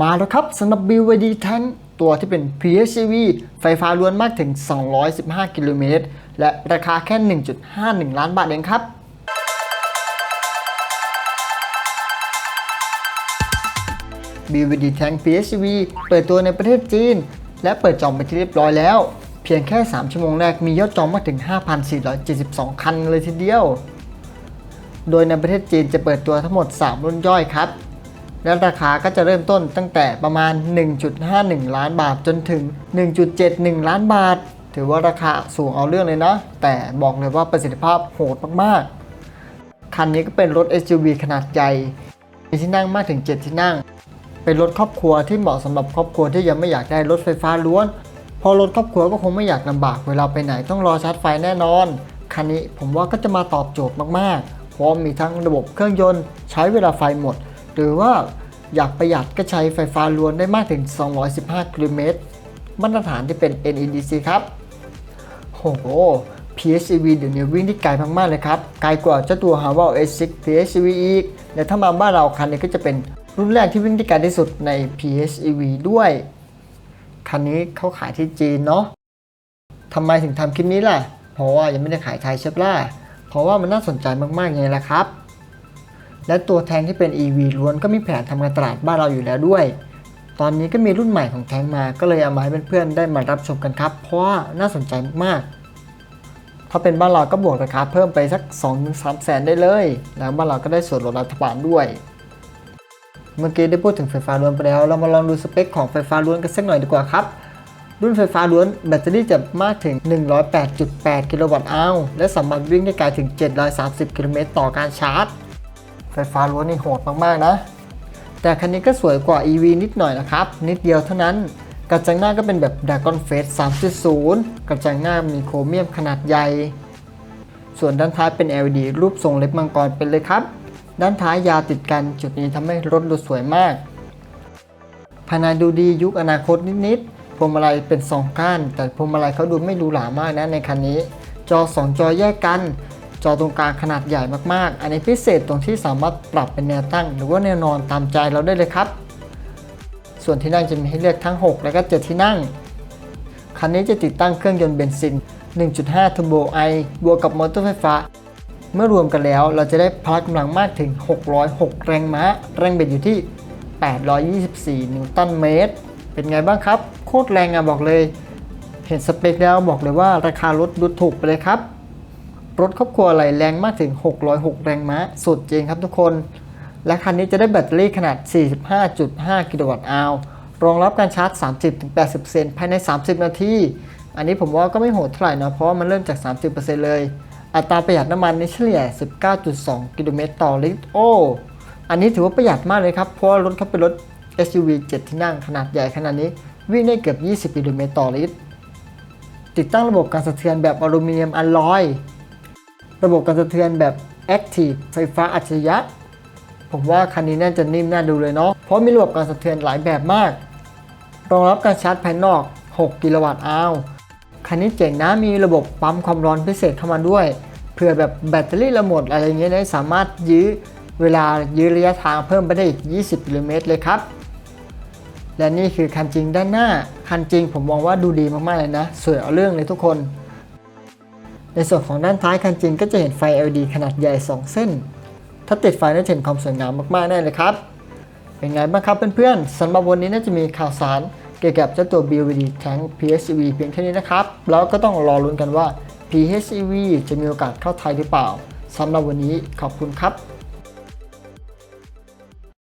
มาแล้วครับสำหรับ BYD Tank ตัวที่เป็น PHEV ไฟฟ้าล้วนมากถึง 215 กิโลเมตร และราคาแค่ 1.51 ล้านบาทเองครับ BYD Tank PHEV เปิดตัวในประเทศจีน และเปิดจองไปที่เรียบร้อยแล้ว เพียงแค่ 3 ชั่วโมงแรกมียอดจองมากถึง 5,472 คันเลยทีเดียว โดยในประเทศจีนจะเปิดตัวทั้งหมด 3 รุ่นย่อยครับ และราคาก็จะเริ่มต้นตั้งแต่ประมาณ 1.51 ล้านบาทจนถึง 1.71 ล้านบาท ถือว่าราคาสูงเอาเรื่องเลยนะ แต่บอกเลยว่าประสิทธิภาพโหดมากๆ คันนี้ก็เป็นรถ SUV ขนาดใหญ่ มีที่นั่งมากถึง 7 ที่นั่ง เป็นรถครอบครัวที่เหมาะสำหรับครอบครัวที่ยังไม่อยากได้รถไฟฟ้าล้วน พอรถครอบครัวก็คงไม่อยากลำบากเวลาไปไหนต้องรอชาร์จไฟแน่นอน คันนี้ผมว่าก็จะมาตอบโจทย์มากๆ พราะมีทั้งระบบเครื่องยนต์ ใช้เวลาไฟหมด หรือว่า อยากประหยัดก็ใช้ไฟฟ้าล้วนได้มากถึง 215 กิโลเมตร มาตรฐานที่เป็น NEDC ครับ โห PHEV เดี๋ยวนี้วิ่งที่ไกลมากๆเลยครับ ไกลกว่าเจ้าตัว h a v a l S6 PHEV อีก และถ้ามาบ้านเราคันนี้ก็จะเป็นรุ่นแรกที่วิ่งที่ไกลที่สุดใน PHEV ด้วย คันนี้เขาขายที่จีนเนาะทำไมถึงทำคลิปนี้ล่ะ เพราะว่ายังไม่ได้ขายไทยใช่ปะล่ะเพราะว่ามันน่าสนใจมากๆไงล่ะครับ และตัวแทงที่เป็น EV ล้วนก็มีแผนทำการตลาดบ้านเราอยู่แล้วด้วย ตอนนี้ก็มีรุ่นใหม่ของแทงมา ก็เลยเอามาให้เพื่อนๆได้มารับชมกันครับ เพราะว่าน่าสนใจมากๆถ้าเป็นบ้านเราก็บวกราคาเพิ่มไปสัก 2-3แสนได้เลย แล้วบ้านเราก็ได้ส่วนลดรัฐบาลด้วย เมื่อกี้ได้พูดถึงไฟฟ้าล้วนไปแล้ว เรามาลองดูสเปคของไฟฟ้าล้วนกันสักหน่อยดีกว่าครับรุ่นไฟฟ้าล้วนแบตเตอรี่จะมากถึง 108.8 กิโลวัตต์อาวและสามารถวิ่งได้ไกลถึง 730 กิโลเมตรต่อการชาร์จ ไฟฟ้าล้วนนี่โหดมากๆนะ แต่คันนี้ก็สวยกว่า EV นิดหน่อยนะครับ นิดเดียวเท่านั้น กระจังหน้าก็เป็นแบบ Dragon Face 3.0 กระจังหน้ามีโครเมียมขนาดใหญ่ ส่วนด้านท้ายเป็น LED รูปทรงเล็บมังกรเป็นเลยครับ ด้านท้ายยาวติดกันจุดนี้ทำให้รถดูสวยมากภายในดูดียุคอนาคตนิดๆพวงมาลัยเป็น 2 ก้าน แต่พวงมาลัยเขาดูไม่หรูหรามากนะในคันนี้ จอ 2 จอแยกกัน จอตรงกลางขนาดใหญ่มากๆ อันนี้พิเศษตรงที่สามารถปรับเป็นแนวตั้ง หรือว่าแนวนอนตามใจเราได้เลยครับ ส่วนที่นั่งจะมีให้เลือกทั้ง 6 และก็ 7 ที่นั่ง คันนี้จะติดตั้งเครื่องยนต์เบนซิน 1.5 Turbo I บวกกับมอเตอร์ไฟฟ้า เมื่อรวมกันแล้วเราจะได้พละกำลังมากถึง 606 แรงม้า แรงเบิดอยู่ที่ 824 นิวตันเมตร เป็นไงบ้างครับ โคตรแรงอะบอกเลย เห็นสเปคแล้วบอกเลยว่าราคารถดูถูกไปเลยครับ รถครอบครัวอะไรแรงมากถึง 606 แรงม้า สุดจริงครับทุกคน และคันนี้จะได้แบตเตอรี่ขนาด 45.5 กิโลวัตต์อาวรองรับการชาร์จ 30-80%ภายใน 30 นาที อันนี้ผมว่าก็ไม่โหดเท่าไหร่นะเพราะว่ามันเริ่มจาก 30%เลย อัตราประหยัดน้ำมันในเฉลี่ย 19.2 กิโลเมตรต่อลิตรโอ้อันนี้ถือว่าประหยัดมากเลยครับ เพราะว่ารถเขาเป็นรถ SUV 7 ที่นั่งขนาดใหญ่ขนาดนี้ วิ่งได้เกือบ 20 กิโลเมตรต่อลิตร ติดตั้งระบบการสะเทือนแบบอลูมิเนียมอลลอย ระบบการสะเทือนแบบ Active ไฟฟ้าอัจฉริยะ ผมว่าคันนี้น่าจะนิ่มน่าดูเลยเนาะ เพราะมีระบบการสะเทือนหลายแบบมาก รองรับการชาร์จภายนอก 6 กิโลวัตต์อาวคันนี้เจ๋งนะ มีระบบปั๊มความร้อนพิเศษเข้ามาด้วย เผื่อแบบแบตเตอรี่เราหมดอะไรเงี้ยนะสามารถยื้อเวลายื้อระยะทางเพิ่มไปได้อีก 20 กิโลเมตรเลยครับ และนี่คือคันจริงด้านหน้า คันจริงผมมองว่าดูดีมากๆเลยนะ สวยเอาเรื่องเลยทุกคน ในส่วนของด้านท้ายคันจริงก็จะเห็นไฟ LED ขนาดใหญ่ 2 เส้น ถ้าติดไฟน่าจะเห็นความสวยงามมากๆแน่เลยครับ เป็นไงบ้างครับเพื่อนๆสำหรับวันนี้น่าจะมีข่าวสารเกี่ยวกับเจ้าตัว BVD Tank PHEV เพียงเท่านี้นะครับ แล้วก็ต้องรอลุ้นกันว่า PHEV จะมีโอกาสเข้าไทยหรือเปล่าสำหรับวันนี้ขอบคุณครับ